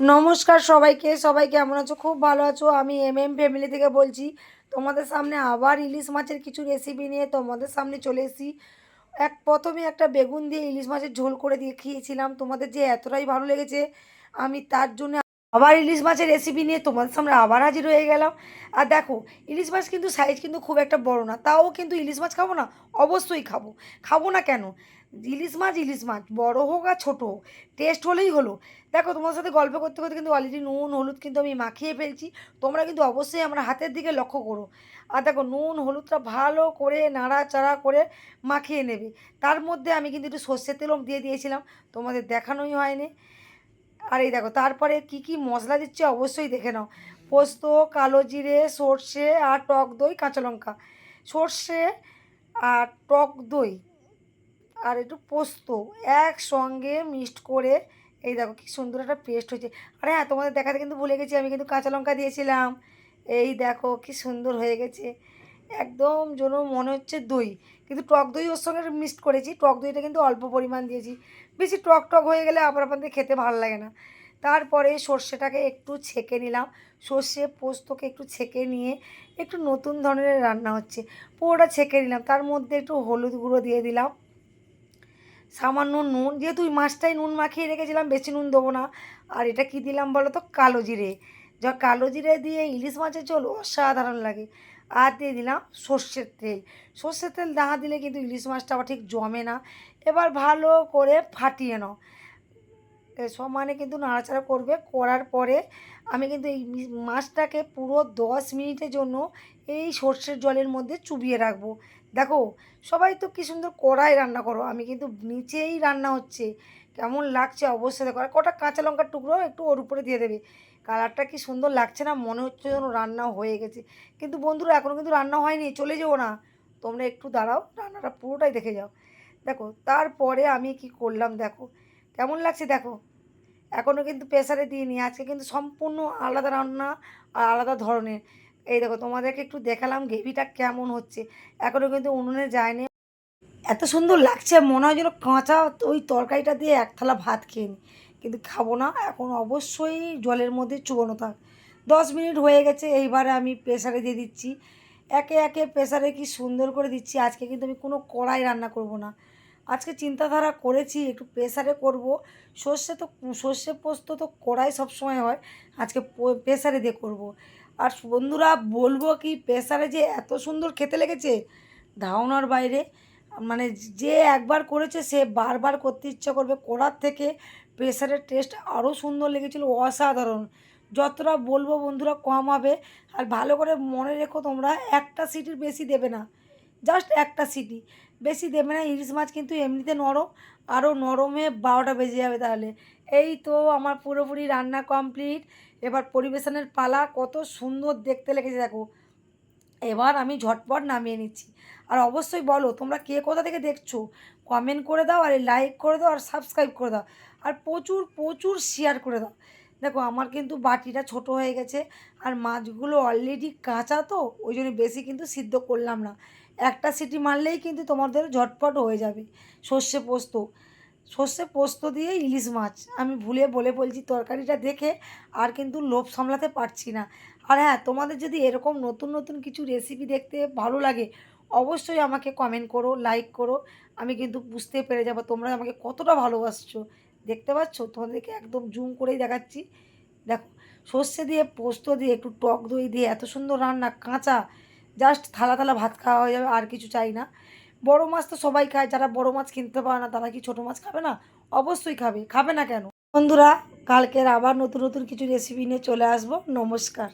নমস্কার সবাইকে, সবাই কেমন আছো? খুব ভালো আছো। আমি এম এম ফ্যামিলি থেকে বলছি, তোমাদের সামনে আবার ইলিশ মাছের কিছু রেসিপি নিয়ে তোমাদের সামনে চলে এসেছি। এক প্রথমে একটা বেগুন দিয়ে ইলিশ মাছের ঝোল করে দিয়ে খেয়েছিলাম তোমাদের যে এতটাই ভালো লেগেছে, আমি তার জন্য আবার ইলিশ মাছের রেসিপি নিয়ে তোমাদের সামনে আবার হাজির হয়ে গেলাম। আর দেখো, ইলিশ মাছ কিন্তু সাইজ কিন্তু খুব একটা বড় না, তাও কিন্তু ইলিশ মাছ খাব না, অবশ্যই খাব। খাব না কেন? ইলিশ মাছ ইলিশ মাছ, বড় হোক আর ছোটো হোক টেস্ট হলেই হলো। দেখো, তোমার সাথে গল্প করতে করতে কিন্তু অলরেডি নুন, হলুদ কিন্তু আমি মাখিয়ে ফেলছি, তোমরা কিন্তু অবশ্যই আমার হাতের দিকে লক্ষ্য করো। আর দেখো, নুন, হলুদটা ভালো করে নাড়াচাড়া করে মাখিয়ে নেবে। তার মধ্যে আমি কিন্তু একটু সর্ষের তেলও দিয়ে দিয়েছিলাম, তোমাদের দেখানোই হয়নি। আর এই দেখো, তারপরে কি কি মশলা দিচ্ছে অবশ্যই দেখে নাও। পোস্ত, কালো জিরে, সর্ষে আর টক দই, কাঁচা লঙ্কা। সর্ষে আর টক দই আর একটু পোস্ত একসঙ্গে মিক্সড করে, এই দেখো কি সুন্দর একটা পেস্ট হয়েছে। আরে হ্যাঁ তোমাদের দেখাতে কিন্তু ভুলে গেছি, আমি কিন্তু কাঁচা লঙ্কা দিয়েছিলাম। এই দেখো কি সুন্দর হয়ে গেছে। একদম যেন মনে হচ্ছে দই। কিন্তু টক দই ওর সঙ্গে মিক্সড করেছি। টক দইটা কিন্তু অল্প পরিমাণ দিয়েছি। বেশি টক টক হয়ে গেলে আবার আপনাদের খেতে ভালো লাগে না। তারপরে সর্ষেটাকে একটু ছেঁকে নিলাম। সর্ষে পোস্তকে একটু ছেঁকে নিয়ে একটু নতুন ধরনের রান্না হচ্ছে। পুরোটা ছেঁকে নিলাম। তার মধ্যে একটু হলুদ গুঁড়ো দিয়ে দিলাম। সামান্য নুন। যেহেতু ওই মাছটাই নুন মাখিয়ে রেখেছিলাম, বেশি নুন দেবো না। আর এটা কি দিলাম বলো তো কালো জিরে। যা কালো জিরে দিয়ে ইলিশ মাছের ঝোল অসাধারণ লাগে। আর দিয়ে দিলাম সর্ষের তেল। সর্ষের তেল না দিলে কিন্তু ইলিশ মাছটা আবার ঠিক জমে না। এবার ভালো করে ফাটিয়ে নাও। সমানে কিন্তু নাড়াচাড়া করবে। করার পরে আমি কিন্তু এই মাছটাকে পুরো দশ মিনিটের জন্য এই সর্ষের জলের মধ্যে চুবিয়ে রাখব। দেখো, সবাই তো কী সুন্দর কড়াই রান্না করো। আমি কিন্তু নিচেই রান্না হচ্ছে। কেমন লাগছে অবশ্যই দেখো। আর কটা কাঁচা লঙ্কার টুকরো একটু ওর উপরে দিয়ে দেবে। কালারটা কি সুন্দর লাগছে না? মনে হচ্ছে যেন রান্না হয়ে গেছে। কিন্তু বন্ধুরা এখনও কিন্তু রান্না হয়নি, চলে যেও না। তোমরা একটু দাঁড়াও, রান্নাটা পুরোটাই দেখে যাও। দেখো, তারপরে আমি কি করলাম দেখো, কেমন লাগছে দেখো? এখনও কিন্তু প্রেসারে দিইনি, আজকে কিন্তু সম্পূর্ণ আলাদা রান্না আর আলাদা ধরনের। এই দেখো, তোমাদেরকে একটু দেখালাম গ্রেভিটা কেমন হচ্ছে। এখনও কিন্তু উনুনে যায়নি। এত সুন্দর লাগছে, মনে হয় যেন কাঁচা ওই তরকারিটা দিয়ে এক থালা ভাত খেয়ে নিই কিন্তু খাব না। এখন অবশ্যই জলের মধ্যে চুবানো থাক। দশ মিনিট হয়ে গেছে, এইবারে আমি প্রেসারে দিয়ে দিচ্ছি। একে একে প্রেসারে কি সুন্দর করে দিচ্ছি, আজকে কিন্তু আমি কোনো কড়াই রান্না করব না। আজকে চিন্তাধারা করেছি, একটু প্রেসারে করব। সর্ষে তো, সর্ষে পোস্ত তো কড়াই সবসময় হয়, আজকে প্রেসারে দিয়ে করব। আর বন্ধুরা, বলব কি, প্রেসারে যে এত সুন্দর খেতে লেগেছে ধারণার বাইরে। মানে যে একবার করেছে, সে বারবার করতে ইচ্ছা করবে। করার থেকে প্রেসারের টেস্ট আরও সুন্দর লেগেছিলো, অসাধারণ। যতটা বলব বন্ধুরা, কম হবে। আর ভালো করে মনে রেখো তোমরা, একটা সিটির বেশি দেবে না। জাস্ট একটা সিটি বেশি দেবে না, ইলিশ মাছ কিন্তু এমনিতে নরম। আরও নরমে বারোটা বেজে যাবে তাহলে। এই তো আমার পুরোপুরি রান্না কমপ্লিট এবার পরিবেশনের পালা, কত সুন্দর দেখতে লেগেছে, দেখো। এবার আমি ঝটপট নামিয়ে নিচ্ছি। আর অবশ্যই বলো, তোমরা কে কোথা থেকে দেখছ? কমেন্ট করে দাও আর লাইক করে দাও আর সাবস্ক্রাইব করে দাও। আর প্রচুর প্রচুর শেয়ার করে দাও। দেখো, আমার কিন্তু বাটিটা ছোট হয়ে গেছে আর মাছগুলো অলরেডি কাঁচা তো, ওই জন্য বেশি কিন্তু সিদ্ধ করলাম না। একটা সিটি মারলেই কিন্তু তোমাদের ঝটপট হয়ে যাবে। সর্ষে পোস্ত। সর্ষে পোস্ত দিয়ে ইলিশ মাছ। আমি ভুলে বলে বলছি, তরকারিটা দেখে আর কিন্তু লোভ সামলাতে পারছি না। আর হ্যাঁ তোমাদের যদি এরকম নতুন নতুন কিছু রেসিপি দেখতে ভালো লাগে, অবশ্যই আমাকে কমেন্ট করো লাইক করো। আমি কিন্তু বুঝতে পেরে যাব তোমরা আমাকে কতটা ভালোবাসছো। দেখতে পাচ্ছ? তোমাদেরকে একদম জুম করেই দেখাচ্ছি। দেখো, সর্ষে দিয়ে, পোস্ত দিয়ে, একটু টক দই দিয়ে, এত সুন্দর রান্না, কাঁচা। জাস্ট থালা থালা ভাত খাওয়া হয়ে যাবে, আর কিছু চাই না। বড় মাছ তো সবাই খায়, যারা বড় মাছ কিনতে পারে না, তারা কি ছোট মাছ খাবে না? অবশ্যই খাবে খাবে না কেন? বন্ধুরা, কালকের আবার নতুন নতুন কিছু রেসিপি নিয়ে চলে আসব। নমস্কার।